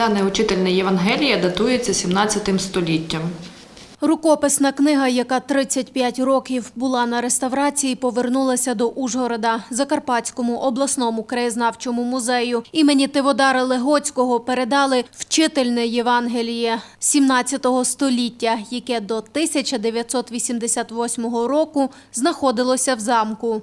Дане учительне Євангеліє датується 17 століттям. Рукописна книга, яка 35 років була на реставрації, повернулася до Ужгорода. Закарпатському обласному краєзнавчому музею імені Тиводара Легоцького передали вчительне Євангеліє 17 століття, яке до 1988 року знаходилося в замку.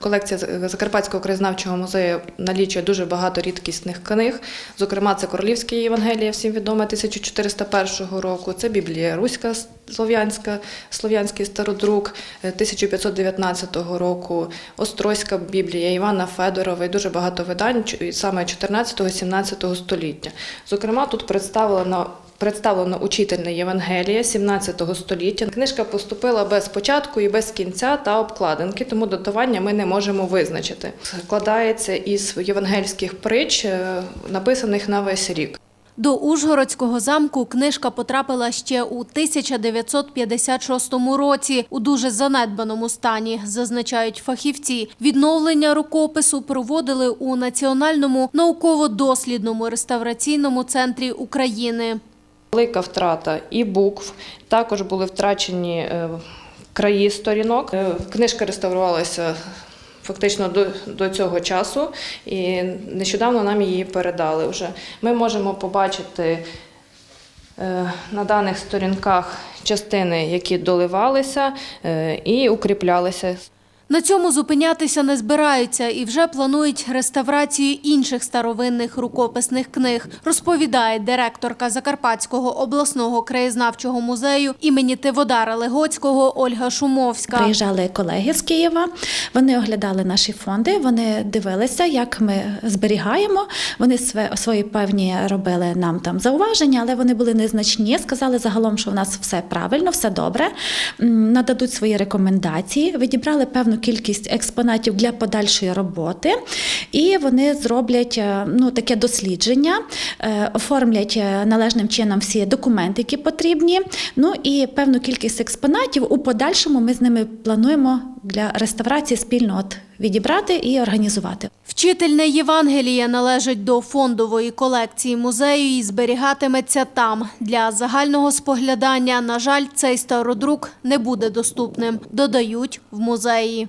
Колекція Закарпатського краєзнавчого музею налічує дуже багато рідкісних книг. Зокрема, це Королівське Євангеліє, всім відоме 1401 року. Це Біблія Руська Слов'янська, Слов'янський стародрук е, 1519 року, Острозька Біблія Івана Федорова і дуже багато видань саме 14-17 століття. Зокрема, тут представлено Представлено учительне Євангеліє 17 століття. Книжка поступила без початку і без кінця та обкладинки, тому датування ми не можемо визначити. Складається із євангельських притч, е, написаних на весь рік. До Ужгородського замку книжка потрапила ще у 1956 році у дуже занедбаному стані, зазначають фахівці. Відновлення рукопису проводили у Національному науково-дослідному реставраційному центрі України. Велика втрата і букв. Також були втрачені е, краї сторінок. Е, Книжка реставрувалася фактично до, до цього часу, і нещодавно нам її передали вже. Ми можемо побачити е, на даних сторінках частини, які доливалися і укріплялися. На цьому зупинятися не збираються і вже планують реставрацію інших старовинних рукописних книг, розповідає директорка Закарпатського обласного краєзнавчого музею імені Тиводара Легоцького Ольга Шумовська. Приїжджали колеги з Києва, вони оглядали наші фонди, вони дивилися, як ми зберігаємо. Вони свої певні робили нам там зауваження, але вони були незначні. Сказали загалом, що в нас все правильно, все добре. Нададуть свої рекомендації. Відібрали певну кількість експонатів для подальшої роботи, і вони зроблять е, ну, таке дослідження, е, оформлять е, належним чином всі документи, які потрібні. Ну і певну кількість експонатів у подальшому ми з ними плануємо для реставрації спільно от відібрати і організувати. Вчительне Євангеліє належить до фондової колекції музею і зберігатиметься там. Для загального споглядання, на жаль, цей стародрук не буде доступним, додають в музеї.